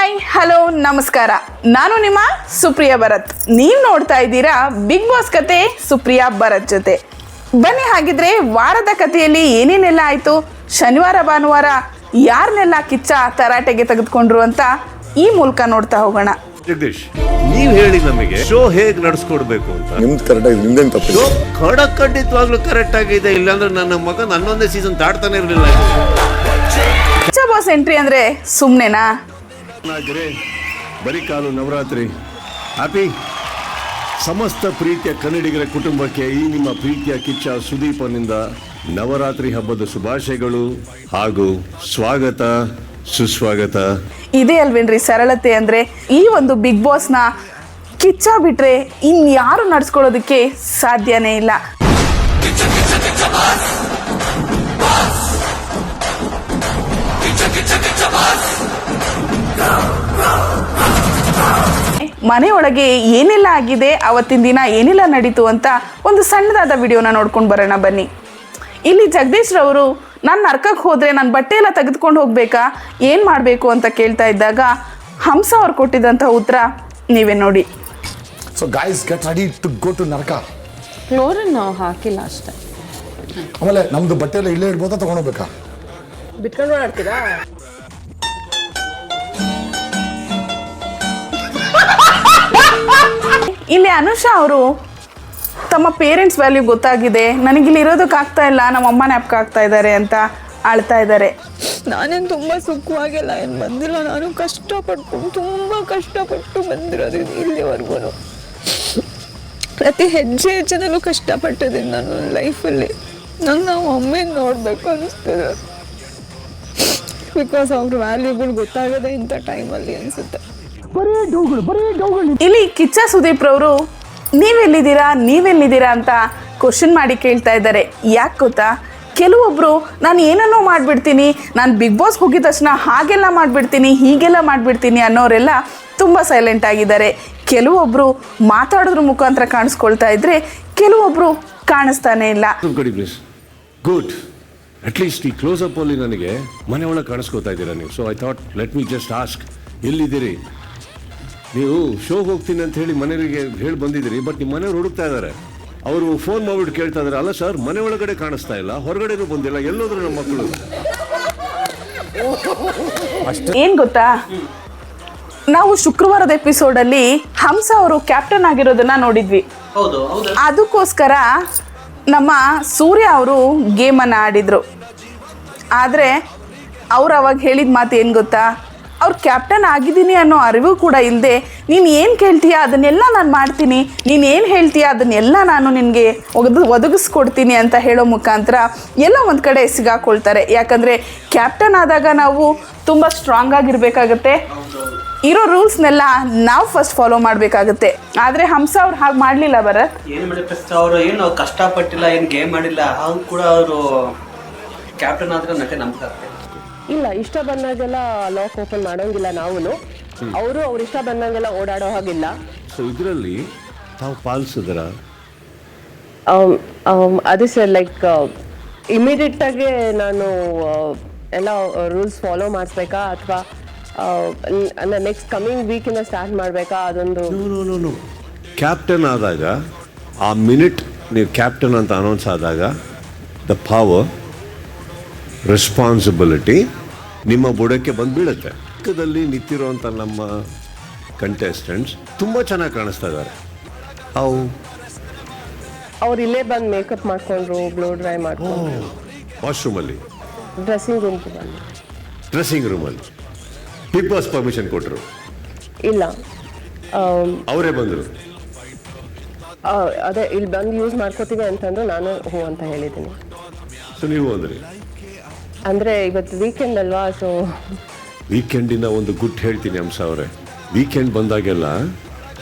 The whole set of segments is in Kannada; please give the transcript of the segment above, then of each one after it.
ಹಾಯ್ ಹಲೋ ನಮಸ್ಕಾರ. ನಾನು ನಿಮ್ಮ ಸುಪ್ರಿಯಾ ಭರತ್. ನೀವು ನೋಡ್ತಾ ಇದ್ದೀರಾ ಬಿಗ್ ಬಾಸ್ ಕತೆ ಸುಪ್ರಿಯಾ ಭರತ್ ಜೊತೆ. ಬನ್ನಿ ಹಾಗಿದ್ರೆ ವಾರದ ಕಥೆಯಲ್ಲಿ ಏನೇನೆಲ್ಲ ಆಯಿತು? ಶನಿವಾರ ಭಾನುವಾರ ಯಾರನ್ನೆಲ್ಲ ಕಿಚ್ಚ ತರಾಟೆಗೆ ತೆಗೆದುಕೊಂಡ್ರು ಅಂತ ಈ ಮೂಲಕ ನೋಡ್ತಾ ಹೋಗೋಣ. ಜಗದೀಶ್ ನೀವ್ ಹೇಳಿ ನಮಗೆ ಶೋ ಹೇಗ್ ನಡ್ಸ್ಕೊಡ್ಬೇಕು ಅಂತ. ನಿಮ್ದು ಕರೆಕ್ಟ್ ಆಗಿದೆ ನಿಮ್ದೇನು ತಪ್ಪು? ಶೋ ಖಡಕ್ ಖಂಡಿತವಾಗ್ಲೂ ಕರೆಕ್ಟ್ ಆಗಿದೆ ಇಲ್ಲಾಂದ್ರೆ ನನ್ನ ಮಗ ಹನ್ನೊಂದೇ ಸೀಸನ್ ದಾಟ್ತಾನೆ ಇರಲಿಲ್ಲ. ಕಿಚ್ಚ ಬಾಸ್ ಎಂಟ್ರಿ ಅಂದ್ರೆ ಸುಮ್ಮನೆನಾ ಬರೀ ಕಾಲು ನವರಾತ್ರಿ. ಹ್ಯಾಪಿ ಸಮಸ್ತ ಪ್ರೀತಿಯ ಕನ್ನಡಿಗರ ಕುಟುಂಬಕ್ಕೆ ಈ ನಿಮ್ಮ ಪ್ರೀತಿಯ ಕಿಚ್ಚ ಸುದೀಪನಿಂದ ನವರಾತ್ರಿ ಹಬ್ಬದ ಶುಭಾಶಯಗಳು ಹಾಗೂ ಸ್ವಾಗತ, ಸುಸ್ವಾಗತ. ಇದೇ ಅಲ್ವೇನ್ರಿ ಸರಳತೆ ಅಂದ್ರೆ ಈ ಒಂದು ಬಿಗ್ ಬಾಸ್ನ ಕಿಚ್ಚ ಬಿಟ್ರೆ ಇನ್ಯಾರು ನಡ್ಸ್ಕೊಳ್ಳೋದಕ್ಕೆ ಸಾಧ್ಯನೇ ಇಲ್ಲ. ಮನೆಯೊಳಗೆ ಏನೆಲ್ಲ ಆಗಿದೆ ಅವತ್ತಿನ ದಿನ ಏನೆಲ್ಲ ನಡೀತು ಅಂತ ಒಂದು ಸಣ್ಣದಾದ ವಿಡಿಯೋನ ನೋಡ್ಕೊಂಡು ಬರೋಣ ಬನ್ನಿ. ಇಲ್ಲಿ ಜಗದೀಶ್ ರವರು ನಾನು ನರ್ಕಕ್ಕೆ ಹೋದರೆ ನಾನು ಬಟ್ಟೆ ಎಲ್ಲ ತೆಗೆದುಕೊಂಡು ಹೋಗ್ಬೇಕಾ? ಏನು ಮಾಡಬೇಕು? ಅಂತ ಕೇಳ್ತಾ ಇದ್ದಾಗ ಹಂಸ ಅವ್ರು ಕೊಟ್ಟಿದ್ದಂಥ ಉತ್ತರ ನೀವೇ ನೋಡಿ. So guys get ready to go to Naraka. Chlorine ನಾವು ಹಾಕಿಲ್ಲ ಅಷ್ಟೇ. ಆಮೇಲೆ ನಮ್ದು ಬಟ್ಟೆ ಎಲ್ಲ ಇಲ್ಲೇ ಇರ್ಬೋದಾ? ತಗೊಂಡೋಗ್ಬೇಕಾ ಬಿಟ್ಕೊಂಡು ಓಡಾಡ್ತೀರಾ? ಇಲ್ಲಿ ಅನುಷಾ ಅವರು ತಮ್ಮ ಪೇರೆಂಟ್ಸ್ ವ್ಯಾಲ್ಯೂ ಗೊತ್ತಾಗಿದೆ. ನನಗಿಲ್ಲಿ ಇರೋದಕ್ಕೆ ಆಗ್ತಾ ಇಲ್ಲ. ನಮ್ಮ ಅಮ್ಮ ನ್ಯಾಪ್ಕ ಆಗ್ತಾ ಇದ್ದಾರೆ ಅಂತ ಆಳ್ತಾ ಇದ್ದಾರೆ. ನಾನೇನು ತುಂಬ ಸುಖವಾಗಿಲ್ಲ ಏನು ಬಂದಿಲ್ಲ ನಾನು. ಕಷ್ಟಪಟ್ಟು, ತುಂಬ ಕಷ್ಟಪಟ್ಟು ಬಂದಿರೋದು ಇಲ್ಲಿವರೆಗೂ ಪ್ರತಿ ಹೆಜ್ಜೆ ಹೆಜ್ಜೆನಲ್ಲೂ ಕಷ್ಟಪಟ್ಟಿದ್ದೀನಿ ನಾನು ಲೈಫಲ್ಲಿ. ನಂಗೆ ನಾವು ಒಮ್ಮೆ ನೋಡಬೇಕು ಅನ್ನಿಸ್ತದೆ ಬಿಕಾಸ್ ಅವ್ರ ವ್ಯಾಲ್ಯೂಗಳು ಗೊತ್ತಾಗದೆ ಇಂಥ ಟೈಮಲ್ಲಿ ಅನಿಸುತ್ತೆ. ಇಲ್ಲಿ ಕಿಚ್ಚ ಸುದೀಪ್ ರವರು ನೀವೆಲ್ಲಿದ್ದೀರಾ ನೀವೆಲ್ಲಿದ್ದೀರಾ ಅಂತ ಕ್ವಶನ್ ಮಾಡಿ ಕೇಳ್ತಾ ಇದ್ದಾರೆ. ಯಾಕೆ ಗೊತ್ತಾ? ಕೆಲವೊಬ್ಬರು ನಾನು ಏನನ್ನೋ ಮಾಡಿಬಿಡ್ತೀನಿ ನಾನು ಬಿಗ್ ಬಾಸ್ ಹೋಗಿದ ತಕ್ಷಣ ಹಾಗೆಲ್ಲ ಮಾಡಿಬಿಡ್ತೀನಿ ಹೀಗೆಲ್ಲ ಮಾಡಿಬಿಡ್ತೀನಿ ಅನ್ನೋರೆಲ್ಲ ತುಂಬ ಸೈಲೆಂಟ್ ಆಗಿದ್ದಾರೆ. ಕೆಲವೊಬ್ಬರು ಮಾತಾಡೋದ್ರ ಮುಖಾಂತರ ಕಾಣಿಸ್ಕೊಳ್ತಾ ಇದ್ರೆ ಕೆಲವೊಬ್ಬರು ಕಾಣಿಸ್ತಾನೆ ಇಲ್ಲ. ಗುಡ್ ಅಟ್ಲೀಸ್ಟ್ ಈ ಕ್ಲೋಸ್ ಅಪ್ ಅಲ್ಲಿ ನನಗೆ ಮನೆ ಒಳಗೆ ಕಾಣಿಸ್ಕೋತಾ ಇದ್ದೀರಾ ನೀವು. So I thought let me just ask ಎಲ್ಲಿದ್ದೀರಿ? ನೀವು ಶೋಗೆ ಹೋಗ್ತೀನಿ ಅಂತ ಹೇಳಿ ಮನೆಯವರಿಗೆ ಹೇಳಿ ಬಂದಿದ್ದೀರಿ ಬಟ್ ನಿಮ್ಮ ಮನೆಯವ್ರು ಹುಡುಕ್ತಾ ಇದ್ದಾರೆ. ಅವರು ಫೋನ್ ಮಾಡ್ಬಿಟ್ಟು ಕೇಳ್ತಾ ಇದ್ದಾರೆ ಅಲ್ಲ ಸರ್ ಮನೆ ಒಳಗಡೆ ಕಾಣಿಸ್ತಾ ಇಲ್ಲ ಹೊರಗಡೆನೂ ಬಂದಿಲ್ಲ ಎಲ್ಲೋದ್ರು ನಮ್ಮ ಮಕ್ಕಳು. ಏನ್ ಗೊತ್ತಾ? ನಾವು ಶುಕ್ರವಾರದ ಎಪಿಸೋಡ್ ಅಲ್ಲಿ ಹಂಸ ಅವರು ಕ್ಯಾಪ್ಟನ್ ಆಗಿರೋದನ್ನ ನೋಡಿದ್ವಿ. ಅದಕ್ಕೋಸ್ಕರ ನಮ್ಮ ಸೂರ್ಯ ಅವರು ಗೇಮನ್ನು ಆಡಿದ್ರು. ಆದರೆ ಅವ್ರು ಅವಾಗ ಹೇಳಿದ ಮಾತು ಏನು ಗೊತ್ತಾ? ಅವ್ರು ಕ್ಯಾಪ್ಟನ್ ಆಗಿದ್ದೀನಿ ಅನ್ನೋ ಅರಿವು ಕೂಡ ಇಲ್ಲದೆ ನೀನು ಏನು ಕೇಳ್ತೀಯ? ಅದನ್ನೆಲ್ಲ ನಾನು ಮಾಡ್ತೀನಿ. ನೀನು ಏನು ಹೇಳ್ತೀಯ? ಅದನ್ನೆಲ್ಲ ನಾನು ನಿನಗೆ ಒಗದು ಒದಗಿಸ್ಕೊಡ್ತೀನಿ ಅಂತ ಹೇಳೋ ಮುಖಾಂತರ ಎಲ್ಲ ಒಂದು ಕಡೆ ಸಿಗಾಕೊಳ್ತಾರೆ. ಯಾಕಂದರೆ ಕ್ಯಾಪ್ಟನ್ ಆದಾಗ ನಾವು ತುಂಬ ಸ್ಟ್ರಾಂಗ್ ಆಗಿರಬೇಕಾಗತ್ತೆ. ಇರೋ ರೂಲ್ಸ್ನೆಲ್ಲ ನಾವು ಫಸ್ಟ್ ಫಾಲೋ ಮಾಡಬೇಕಾಗತ್ತೆ. ಆದರೆ ಹಂಸ ಅವ್ರು ಹಾಗೆ ಮಾಡಲಿಲ್ಲ ಭರತ್. ಏನು ಮಾಡಿ ಅವರು? ಏನು ಕಷ್ಟಪಟ್ಟಿಲ್ಲ, ಏನು ಗೇಮ್ ಮಾಡಿಲ್ಲ ಅವ್ರು ಕೂಡ ಅವರು ಕ್ಯಾಪ್ಟನ್ ಆದರೆ ನಟೆ ನಂಬ್ತಾರೆ ಇಲ್ಲ ಇಷ್ಟ ಬಂದಾಗೆಲ್ಲ ಲಾಕ್ ಓಪನ್ ಮಾಡೋಂಗಿಲ್ಲ ನಾವು ಅವರು ಅವ್ರ ಇಷ್ಟ ಬಂದಂಗೆಲ್ಲ ಓಡಾಡೋ ಹಾಗಿಲ್ಲ. ಸೊ ಇದರಲ್ಲಿ ತಾವು ಪಾಲಿಸಿದ್ರ? ಅದೇ ಸರ್ ಲೈಕ್ ಇಮಿಡಿಯೇಟ್ ಆಗಿ ನಾನು ಎಲ್ಲ ರೂಲ್ಸ್ ಫಾಲೋ ಮಾಡಿಸ್ಬೇಕಾ ಅಥವಾ ನೆಕ್ಸ್ಟ್ ಕಮಿಂಗ್ ಇಂದ ಸ್ಟಾರ್ಟ್ ಮಾಡಬೇಕಾ ಅದೊಂದು? ಕ್ಯಾಪ್ಟನ್ ಆದಾಗ ಆ ಮಿನಿಟ್ ನೀವು ಕ್ಯಾಪ್ಟನ್ ಅಂತ ಅನೌನ್ಸ್ ಆದಾಗ ದ ಪವರ್ ರೆಸ್ಪಾನ್ಸಿಬಿಲಿಟಿ ನಿಮ್ಮ ಬುಡಕ್ಕೆ ಬಂದು ಬೀಳುತ್ತೆ ಪಕ್ಕದಲ್ಲಿ ನಿಂತಿರುವಂಥ ನಮ್ಮ ಕಂಟೆಸ್ಟೆಂಟ್ಸ್ ತುಂಬ ಚೆನ್ನಾಗಿ ಕಾಣಿಸ್ತಾ ಇದ್ದಾರೆ. ಅವು? ಅವ್ರು ಇಲ್ಲೇ ಬಂದು ಮೇಕಪ್ ಮಾಡ್ಕೊಂಡ್ರು ಬ್ಲೋ ಡ್ರೈ ಮಾಡ್ಕೊಂಡ್ರು. ವಾಶ್ರೂಮಲ್ಲಿ ಡ್ರೆಸ್ಸಿಂಗ್ ರೂಮ್ ಬಂದು ಡ್ರೆಸ್ಸಿಂಗ್ ರೂಮಲ್ಲಿ ಬಿಗ್ ಬಾಸ್ ಪರ್ಮಿಷನ್ ಕೊಟ್ಟರು ಇಲ್ಲ. ಆಮ್, ಅವರೇ ಬಂದರು. ಆ, ಅದೇ ಇಲ್ಲಿ ಬಂದು ಯೂಸ್ ಮಾಡ್ಕೋತೀವಿ ಅಂತಂದ್ರೆ ನಾನು ಹ್ಞೂ ಅಂತ ಹೇಳಿದ್ದೀನಿ. ಸೊ ನೀವು ಅಂದ್ರಿ. ಅಂದರೆ ಇವತ್ತು ವೀಕೆಂಡ್ ಅಲ್ವಾ ಸೊ ವೀಕೆಂಡಿನ ಒಂದು ಗುಟ್ ಹೇಳ್ತೀನಿ ಅಂಶ ಅವರೇ. ವೀಕೆಂಡ್ ಬಂದಾಗೆಲ್ಲ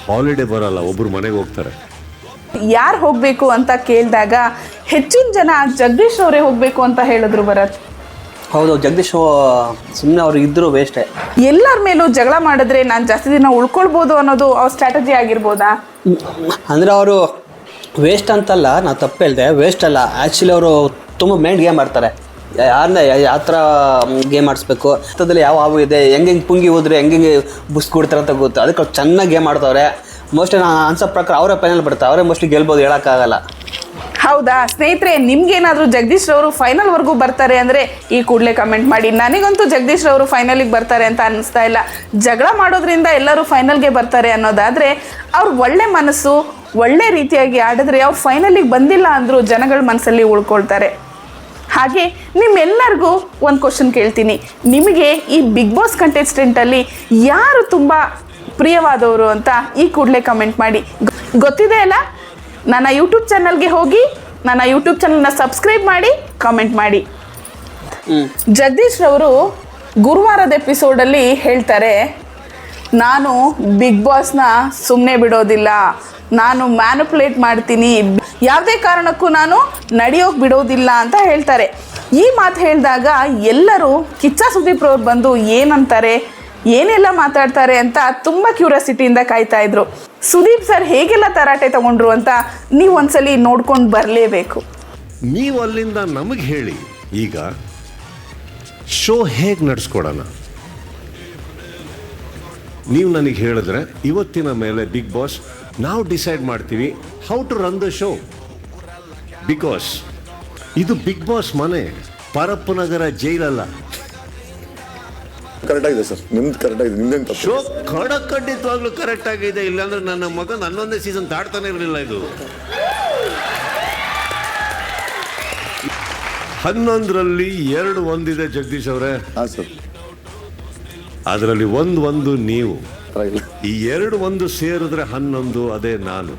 ಹಾಲಿಡೇ ಬರಲ್ಲ ಒಬ್ಬರು ಮನೆಗೆ ಹೋಗ್ತಾರೆ. ಯಾರು ಹೋಗಬೇಕು ಅಂತ ಕೇಳಿದಾಗ ಹೆಚ್ಚಿನ ಜನ ಜಗದೀಶ್ ಅವರೇ ಹೋಗಬೇಕು ಅಂತ ಹೇಳಿದ್ರು ಭರತ್. ಹೌದು ಜಗದೀಶ್ ಸುಮ್ಮನೆ ಅವ್ರು ಇದ್ದರೂ ವೇಸ್ಟೇ ಎಲ್ಲರ ಮೇಲೂ ಜಗಳ ಮಾಡಿದ್ರೆ ನಾನು ಜಾಸ್ತಿ ದಿನ ಉಳ್ಕೊಳ್ಬೋದು ಅನ್ನೋದು ಅವ್ರ ಸ್ಟ್ರಾಟಜಿ ಆಗಿರ್ಬೋದಾ? ಅಂದರೆ ಅವರು ವೇಸ್ಟ್ ಅಂತಲ್ಲ ನಾನು ತಪ್ಪು ಹೇಳಿದೆ ವೇಸ್ಟ್ ಅಲ್ಲ. ಆ್ಯಕ್ಚುಲಿ ಅವರು ತುಂಬ ಮೈಂಡ್ ಗೇಮ್ ಆಡ್ತಾರೆ. ಯಾರನ್ನ ಯಾವ ಥರ ಗೇಮ್ ಆಡಿಸ್ಬೇಕು ಅಂಥದ್ರಲ್ಲಿ ಯಾವ ಹಾವು ಇದೆ, ಹೆಂಗೆ ಹೆಂಗೆ ಪುಂಗಿ ಹೋದ್ರೆ ಹೆಂಗೆ ಹೆಂಗೆ ಬುಸ್ ಕೊಡ್ತಾರೆ ಅಂತ ಗೊತ್ತು. ಅದಕ್ಕೆ ಅವ್ರು ಚೆನ್ನಾಗಿ ಗೇಮ್ ಆಡ್ತವ್ರೆ. ಮೋಸ್ಟ್ಲಿ ನಾನು ಅನ್ಸೋ ಪ್ರಕಾರ ಅವರೇ ಫೈನಲ್ ಬರ್ತಾರೆ ಅವರೇ ಮೋಸ್ಟ್ಲಿ ಗೆಲ್ಬೋದು, ಹೇಳೋಕ್ಕಾಗಲ್ಲ. ಹೌದಾ? ಸ್ನೇಹಿತರೆ, ನಿಮ್ಗೇನಾದ್ರೂ ಜಗದೀಶ್ ರವರು ಫೈನಲ್ ವರ್ಗೂ ಬರ್ತಾರೆ ಅಂದ್ರೆ ಈ ಕೂಡಲೇ ಕಮೆಂಟ್ ಮಾಡಿ. ನನಗಂತೂ ಜಗದೀಶ್ ರವರು ಫೈನಲಿಗೆ ಬರ್ತಾರೆ ಅಂತ ಅನಿಸ್ತಾ ಇಲ್ಲ. ಜಗಳ ಮಾಡೋದ್ರಿಂದ ಎಲ್ಲರೂ ಫೈನಲ್ಗೆ ಬರ್ತಾರೆ ಅನ್ನೋದಾದ್ರೆ, ಅವ್ರ ಒಳ್ಳೆ ಮನಸ್ಸು, ಒಳ್ಳೆ ರೀತಿಯಾಗಿ ಆಡಿದ್ರೆ ಅವ್ರು ಫೈನಲಿಗೆ ಬಂದಿಲ್ಲ ಅಂದರೂ ಜನಗಳ ಮನಸ್ಸಲ್ಲಿ ಉಳ್ಕೊಳ್ತಾರೆ. ಹಾಗೆ ನಿಮ್ಮೆಲ್ಲರಿಗೂ ಒಂದು ಕ್ವಶನ್ ಕೇಳ್ತೀನಿ. ನಿಮಗೆ ಈ ಬಿಗ್ ಬಾಸ್ ಕಂಟೆಸ್ಟೆಂಟಲ್ಲಿ ಯಾರು ತುಂಬ ಪ್ರಿಯವಾದವರು ಅಂತ ಈ ಕೂಡಲೇ ಕಮೆಂಟ್ ಮಾಡಿ. ಗೊತ್ತಿದೆ ಅಲ್ಲ? ನನ್ನ ಯೂಟ್ಯೂಬ್ ಚಾನಲ್ಗೆ ಹೋಗಿ ನನ್ನ ಯೂಟ್ಯೂಬ್ ಚಾನಲ್ನ ಸಬ್ಸ್ಕ್ರೈಬ್ ಮಾಡಿ ಕಾಮೆಂಟ್ ಮಾಡಿ. ಜಗದೀಶ್ರವರು ಜಗದೀಶ್ ರವರು ಗುರುವಾರದ ಎಪಿಸೋಡಲ್ಲಿ ಹೇಳ್ತಾರೆ ನಾನು ಬಿಗ್ ಬಾಸ್ನ ಸುಮ್ಮನೆ ಬಿಡೋದಿಲ್ಲ. ನಾನು ಮ್ಯಾನುಪುಲೇಟ್ ಮಾಡ್ತೀನಿ. ಯಾವುದೇ ಕಾರಣಕ್ಕೂ ನಾನು ನಡೆಯೋಕೆ ಬಿಡೋದಿಲ್ಲ ಅಂತ ಹೇಳ್ತಾರೆ. ಈ ಮಾತು ಹೇಳಿದಾಗ ಎಲ್ಲರೂ ಕಿಚ್ಚ ಸುದೀಪ್ ಅವ್ರು ಬಂದು ಏನಂತಾರೆ, ಏನೆಲ್ಲ ಮಾತಾಡ್ತಾರೆ ಅಂತ ತುಂಬ ಕ್ಯೂರಿಯಾಸಿಟಿಯಿಂದ ಕಾಯ್ತಾ ಇದ್ರು. ಸುದೀಪ್ ಸರ್ ಹೇಗೆಲ್ಲ ತರಾಟೆ ತಗೊಂಡ್ರು ಅಂತ ನೀವು ಒಂದ್ಸಲಿ ನೋಡ್ಕೊಂಡು ಬರಲೇಬೇಕು. ನೀವು ಅಲ್ಲಿಂದ ನಮಗೆ ಹೇಳಿ, ಈಗ ಶೋ ಹೇಗೆ ನಡೆಸ್ಕೊಡೋಣ? ನೀವು ನನಗೆ ಹೇಳಿದ್ರೆ ಇವತ್ತಿನ ಮೇಲೆ ಬಿಗ್ ಬಾಸ್ ನಾವು ಡಿಸೈಡ್ ಮಾಡ್ತೀವಿ how to run the show because ಇದು ಬಿಗ್ ಬಾಸ್ ಮನೆ ಪರಪ್ಪನಗರ ಜೈಲಲ್ಲ. ಕರೆಕ್ಟ್ ಆಗಿದೆ ಸರ್. ನಿಮ್ದು ಕರೆಕ್ಟ್ ಆಗಿದೆ. ನಿಮ್ದೇನು ತಪ್ಪು? ಶೋ ಖಂಡಿತವಾಗ್ಲೂ ಕರೆಕ್ಟ್ ಆಗಿದೆ. ಇಲ್ಲಾಂದ್ರೆ ನನ್ನ ಮಗ ಹನ್ನೊಂದನೇ ಸೀಸನ್ ದಾಟ್ತಾನೆ ಇರಲಿಲ್ಲ ಇದು. ಹನ್ನೊಂದರಲ್ಲಿ ಎರಡು ಒಂದಿದೆ ಜಗದೀಶ್ ಅವರೇ. ಹಾಂ ಸರ್. ಅದರಲ್ಲಿ ಒಂದು ಒಂದು ನೀವು. ಈ ಎರಡು ಒಂದು ಸೇರಿದ್ರೆ ಹನ್ನೊಂದು ಅದೇ ನಾನು.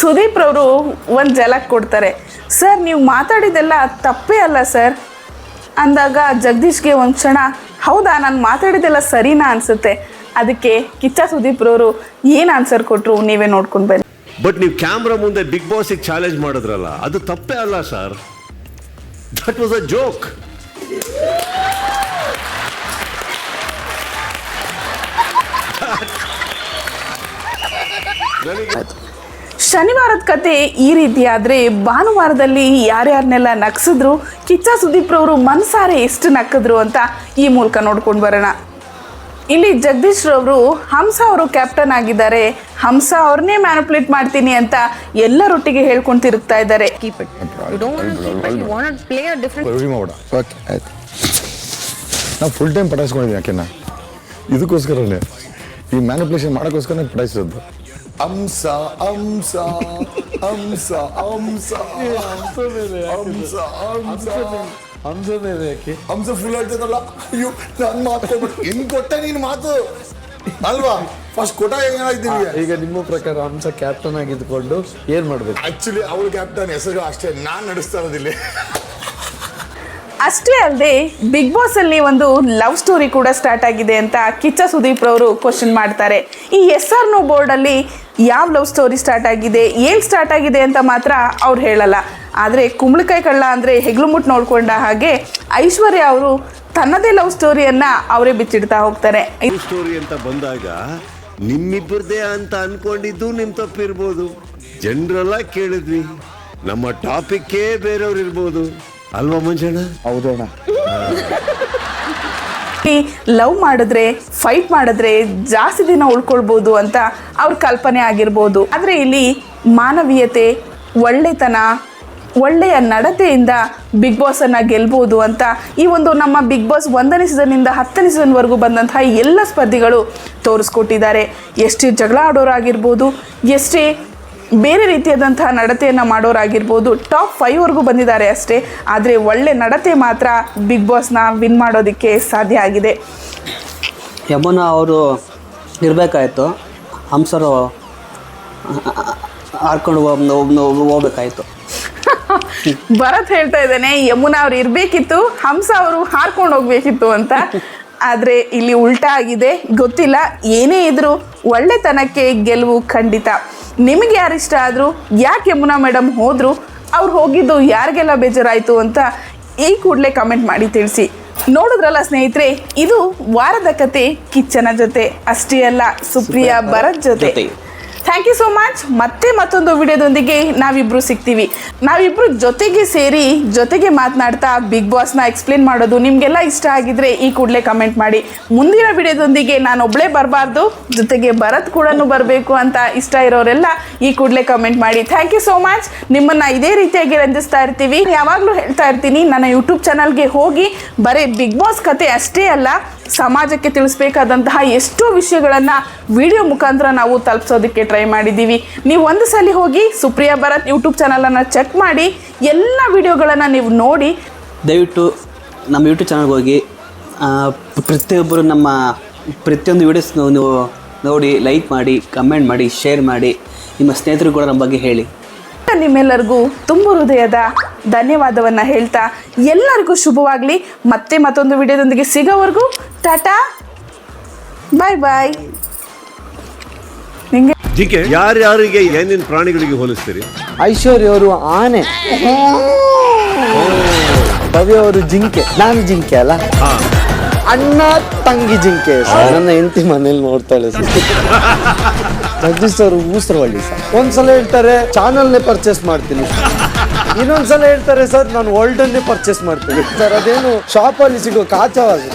ಸುದೀಪ್ ಅವರು ಒಂದು ಜಲಕ್ ಕೊಡ್ತಾರೆ. ಸರ್ ನೀವು ಮಾತಾಡಿದೆಲ್ಲ ತಪ್ಪೇ ಅಲ್ಲ ಸರ್. ಅಂದಾಗ ಜಗದೀಶ್ಗೆ ಒಂದು ಕ್ಷಣ ಹೌದಾ ನಾನು ಮಾತಾಡಿದೆಲ್ಲ ಸರಿನಾ? ಅನಿಸುತ್ತೆ. ಅದಕ್ಕೆ ಕಿಚ್ಚ ಸುದೀಪ್ ರವರು ಏನು ಆನ್ಸರ್ ಕೊಟ್ರು ನೀವೇ ನೋಡ್ಕೊಂಡು ಬನ್ನಿ. ಬಟ್ ನೀವು ಕ್ಯಾಮ್ರಾ ಮುಂದೆ ಬಿಗ್ ಬಾಸಿಗೆ ಚಾಲೆಂಜ್ ಮಾಡಿದ್ರಲ್ಲ ಅದು ತಪ್ಪೇ ಅಲ್ಲ sir that was a joke ಶನಿವಾರದ ಕತೆ ಈ ರೀತಿ ಆದರೆ ಭಾನುವಾರದಲ್ಲಿ ಯಾರ್ಯಾರನ್ನೆಲ್ಲ ನಕ್ಸಿದ್ರು ಕಿಚ್ಚ ಸುದೀಪ್ ರವರು ಮನಸಾರೆ ಎಷ್ಟು ನಕ್ಕಿದ್ರು ಅಂತ ಈ ಮೂಲಕ ನೋಡ್ಕೊಂಡು ಬರೋಣ. ಇಲ್ಲಿ ಜಗದೀಶ್ ರವರು ಹಂಸ ಅವರು ಕ್ಯಾಪ್ಟನ್ ಆಗಿದ್ದಾರೆ. ಹಂಸ ಅವ್ರನ್ನೇ ಮ್ಯಾನುಪುಲೇಟ್ ಮಾಡ್ತೀನಿ ಅಂತ ಎಲ್ಲರೊಟ್ಟಿಗೆ ಹೇಳ್ಕೊಂಡು ತಿರುಗ್ತಾ ಇದ್ದಾರೆ. ನಾವು ಫುಲ್ ಟೈಮ್ ಪಟಾಯಿಸ್ಕೊಂಡಿದ್ದೀನಿ ಯಾಕೆನ ಇದಕ್ಕೋಸ್ಕರನೇ. ಈ ಮ್ಯಾನಿಪುಲೇಷನ್ ಮಾಡೋಕ್ಕೋಸ್ಕರನೇ ಪಟಾಯಿಸೋದು ಅಂಸ ಅಂಸ ಅಂಸ ಅಂಸ ಅಂಸ ಅಂಸ ಹಂಸ ಬೇರೆ ಯಾಕೆ ಹಂಸ ಫುಲ್ ಹೇಳ್ತಿದ್ದಲ್ಲ ಅಯ್ಯೋ ನಾನು ಮಾತು ಹೆಂಗ್ ಕೊಟ್ಟೆ ನೀನು ಮಾತು. ಅಲ್ವಾ? ಫಸ್ಟ್ ಕೊಟ್ಟ ಈಗ ನಿಮ್ಮ ಪ್ರಕಾರ ಹಂಸ ಕ್ಯಾಪ್ಟನ್ ಆಗಿದ್ಕೊಂಡು ಏನ್ ಮಾಡ್ಬೇಕು? ಆಕ್ಚುಲಿ ಅವಳು ಕ್ಯಾಪ್ಟನ್ ಹೆಸರು ಅಷ್ಟೇ. ನಾನು ನಡೆಸ್ತಾ ಇರೋದಿಲ್ಲ ಅಷ್ಟೇ ಅಲ್ಲದೆ ಬಿಗ್ ಬಾಸ್ ಅಲ್ಲಿ ಒಂದು ಲವ್ ಸ್ಟೋರಿ ಕೂಡ ಸ್ಟಾರ್ಟ್ ಆಗಿದೆ ಅಂತ ಕಿಚ್ಚ ಸುದೀಪ್ ರವರು ಕ್ವಶನ್ ಮಾಡ್ತಾರೆ. ಈ ಎಸ್ ಆರ್ ನೋ ಬೋರ್ಡ್ ಅಲ್ಲಿ ಯಾವ ಲವ್ ಸ್ಟೋರಿ ಸ್ಟಾರ್ಟ್ ಆಗಿದೆ ಏನು ಸ್ಟಾರ್ಟ್ ಆಗಿದೆ ಅಂತ ಮಾತ್ರ ಅವ್ರು ಹೇಳಲ್ಲ. ಆದರೆ ಕುಂಬಳಕಾಯಿ ಕಳ್ಳ ಅಂದರೆ ಹೆಗ್ಲು ಮುಟ್ಟು ನೋಡ್ಕೊಂಡ ಹಾಗೆ ಐಶ್ವರ್ಯ ಅವರು ತನ್ನದೇ ಲವ್ ಸ್ಟೋರಿಯನ್ನ ಅವರೇ ಬಿಚ್ಚಿಡ್ತಾ ಹೋಗ್ತಾರೆ. ಸ್ಟೋರಿ ಅಂತ ಬಂದಾಗ ನಿಮ್ಮಿಬ್ಬರದೇ ಅಂತ ಅನ್ಕೊಂಡಿದ್ದು ನಿಮ್ ತಪ್ಪಿರ್ಬೋದು. ಜನರೆಲ್ಲ ಕೇಳಿದ್ವಿ. ನಮ್ಮ ಟಾಪಿಕ್ಕೇ ಬೇರೆಯವ್ರು ಇರ್ಬೋದು. ಅಲ್ವಾ ಮಂಜಣ್ಣ? ಹೌದಣ್ಣ ಲವ್ ಮಾಡಿದ್ರೆ ಫೈಟ್ ಮಾಡಿದ್ರೆ ಜಾಸ್ತಿ ದಿನ ಉಳ್ಕೊಳ್ಬೋದು ಅಂತ ಅವ್ರ ಕಲ್ಪನೆ ಆಗಿರ್ಬೋದು. ಆದರೆ ಇಲ್ಲಿ ಮಾನವೀಯತೆ ಒಳ್ಳೆತನ ಒಳ್ಳೆಯ ನಡತೆಯಿಂದ ಬಿಗ್ ಬಾಸನ್ನು ಗೆಲ್ಬೋದು ಅಂತ ಈ ಒಂದು ನಮ್ಮ ಬಿಗ್ ಬಾಸ್ ಒಂದನೇ ಸೀಸನ್ನಿಂದ ಹತ್ತನೇ ಸೀಸನ್ವರೆಗೂ ಬಂದಂತಹ ಎಲ್ಲ ಸ್ಪರ್ಧಿಗಳು ತೋರಿಸ್ಕೊಟ್ಟಿದ್ದಾರೆ. ಎಷ್ಟೇ ಜಗಳ ಆಡೋರಾಗಿರ್ಬೋದು, ಎಷ್ಟೇ ಬೇರೆ ರೀತಿಯಾದಂತಹ ನಡತೆಯನ್ನು ಮಾಡೋರಾಗಿರ್ಬೋದು ಟಾಪ್ ಫೈವ್ವರೆಗೂ ಬಂದಿದ್ದಾರೆ ಅಷ್ಟೇ. ಆದರೆ ಒಳ್ಳೆ ನಡತೆ ಮಾತ್ರ ಬಿಗ್ ಬಾಸ್ನ ವಿನ್ ಮಾಡೋದಕ್ಕೆ ಸಾಧ್ಯ ಆಗಿದೆ. ಯಮುನಾ ಅವರು ಇರಬೇಕಾಯ್ತು. ಹಂಸರು ಹಾರ್ಕೊಂಡು ಹೋಗ್ಬೇಕಾಯ್ತು. ಭರತ್ ಹೇಳ್ತಾ ಇದ್ದಾನೆ ಯಮುನಾ ಅವ್ರು ಇರಬೇಕಿತ್ತು ಹಂಸ ಅವರು ಹಾರ್ಕೊಂಡು ಹೋಗ್ಬೇಕಿತ್ತು ಅಂತ. ಆದರೆ ಇಲ್ಲಿ ಉಲ್ಟಾ ಆಗಿದೆ. ಗೊತ್ತಿಲ್ಲ ಏನೇ ಇದ್ರೂ ಒಳ್ಳೆತನಕ್ಕೆ ಗೆಲುವು ಖಂಡಿತ. ನಿಮಗೆ ಯಾರಿಷ್ಟ ಇಷ್ಟ ಆದರೂ ಯಾಕೆ ಯಮುನಾ ಮೇಡಮ್ ಹೋದರು ಅವ್ರು ಹೋಗಿದ್ದು ಯಾರಿಗೆಲ್ಲ ಬೇಜಾರಾಯಿತು ಅಂತ ಈ ಕೂಡಲೇ ಕಮೆಂಟ್ ಮಾಡಿ ತಿಳಿಸಿ. ನೋಡಿದ್ರಲ್ಲ ಸ್ನೇಹಿತರೆ ಇದು ವಾರದ ಕತೆ ಕಿಚ್ಚನ ಜೊತೆ. ಅಷ್ಟೇ ಅಲ್ಲ ಸುಪ್ರಿಯಾ ಭರತ್ ಜೊತೆ. ಥ್ಯಾಂಕ್ ಯು ಸೋ ಮಚ್ ಮತ್ತೆ ಮತ್ತೊಂದು ವಿಡಿಯೋದೊಂದಿಗೆ ನಾವಿಬ್ರು ಸಿಗ್ತೀವಿ. ನಾವಿಬ್ರು ಜೊತೆಗೆ ಸೇರಿ ಜೊತೆಗೆ ಮಾತನಾಡ್ತಾ ಬಿಗ್ ಬಾಸ್ನ ಎಕ್ಸ್ಪ್ಲೇನ್ ಮಾಡೋದು ನಿಮಗೆಲ್ಲ ಇಷ್ಟ ಆಗಿದ್ರೆ ಈ ಕೂಡಲೇ ಕಮೆಂಟ್ ಮಾಡಿ. ಮುಂದಿನ ವಿಡಿಯೋದೊಂದಿಗೆ ನಾನು ಒಬ್ಬಳೇ ಬರಬಾರ್ದು, ಜೊತೆಗೆ ಭರತ್ ಕೂಡ ಬರಬೇಕು ಅಂತ ಇಷ್ಟ ಇರೋರೆಲ್ಲ ಈ ಕೂಡಲೇ ಕಮೆಂಟ್ ಮಾಡಿ. ಥ್ಯಾಂಕ್ ಯು ಸೋ ಮಚ್ ನಿಮ್ಮನ್ನ ಇದೇ ರೀತಿಯಾಗಿ ರಂಜಿಸ್ತಾ ಇರ್ತೀವಿ. ಯಾವಾಗಲೂ ಹೇಳ್ತಾ ಇರ್ತೀನಿ, ನನ್ನ ಯೂಟ್ಯೂಬ್ ಚಾನಲ್ಗೆ ಹೋಗಿ ಬರೀ ಬಿಗ್ ಬಾಸ್ ಕತೆ ಅಷ್ಟೇ ಅಲ್ಲ ಸಮಾಜಕ್ಕೆ ತಿಳಿಸ್ಬೇಕಾದಂತಹ ಎಷ್ಟೋ ವಿಷಯಗಳನ್ನು ವಿಡಿಯೋ ಮುಖಾಂತರ ನಾವು ತಲುಪಿಸೋದಕ್ಕೆ ಟ್ರೈ ಮಾಡಿದ್ದೀವಿ. ನೀವು ಒಂದು ಸಲ ಹೋಗಿ ಸುಪ್ರಿಯಾ ಭರತ್ ಯೂಟ್ಯೂಬ್ ಚಾನಲನ್ನು ಚೆಕ್ ಮಾಡಿ ಎಲ್ಲ ವಿಡಿಯೋಗಳನ್ನು ನೀವು ನೋಡಿ. ದಯವಿಟ್ಟು ನಮ್ಮ ಯೂಟ್ಯೂಬ್ ಚಾನಲ್ಗೆ ಹೋಗಿ ಪ್ರತಿಯೊಬ್ಬರು ನಮ್ಮ ಪ್ರತಿಯೊಂದು ವೀಡಿಯೋಸ್ ನೀವು ನೋಡಿ ಲೈಕ್ ಮಾಡಿ ಕಮೆಂಟ್ ಮಾಡಿ ಶೇರ್ ಮಾಡಿ ನಿಮ್ಮ ಸ್ನೇಹಿತರು ಕೂಡ ನಮ್ಮ ಬಗ್ಗೆ ಹೇಳಿ. ನಿಮ್ಮೆಲ್ಲರಿಗೂ ತುಂಬ ಹೃದಯದ ಧನ್ಯವಾದವನ್ನು ಹೇಳ್ತಾ ಎಲ್ಲರಿಗೂ ಶುಭವಾಗಲಿ. ಮತ್ತೆ ಮತ್ತೊಂದು ವಿಡಿಯೋದೊಂದಿಗೆ ಸಿಗೋವರೆಗೂ ಟಾಟಾ ಬಾಯ್ ಬಾಯ್ ಜಿಕೆ ಯಾರ್ಯಾರಿಗೆ ಏನೇನು ಪ್ರಾಣಿಗಳಿಗೆ ಹೋಲಿಸ್ತೀರಿ? ಐಶ್ವರ್ಯ ಅವರು ಆನೆ. ಭವ್ಯ ಅವರು ಜಿಂಕೆ. ನಾನು ಜಿಂಕೆ ಅಲ್ಲ. ಅಣ್ಣ ತಂಗಿ ಜಿಂಕೆ. ನನ್ನ ಹೆಂಡತಿ ಮನೇಲಿ ನೋಡ್ತಾಳೆ ಸರ್. ಜಗದೀಶ್ ಅವರು ಊಸರವಳ್ಳಿ ಸರ್. ಒಂದ್ಸಲ ಹೇಳ್ತಾರೆ ಚಾನಲ್ನೇ ಪರ್ಚೇಸ್ ಮಾಡ್ತೀನಿ. ಇನ್ನೊಂದ್ಸಲ ಹೇಳ್ತಾರೆ ಸರ್ ನಾನು ವರ್ಲ್ಡನ್ನೇ ಪರ್ಚೇಸ್ ಮಾಡ್ತೀನಿ. ಸರ್ ಅದೇನು ಶಾಪ್ ಅಲ್ಲಿ ಸಿಗೋ ಕಾಚವಾಗಿ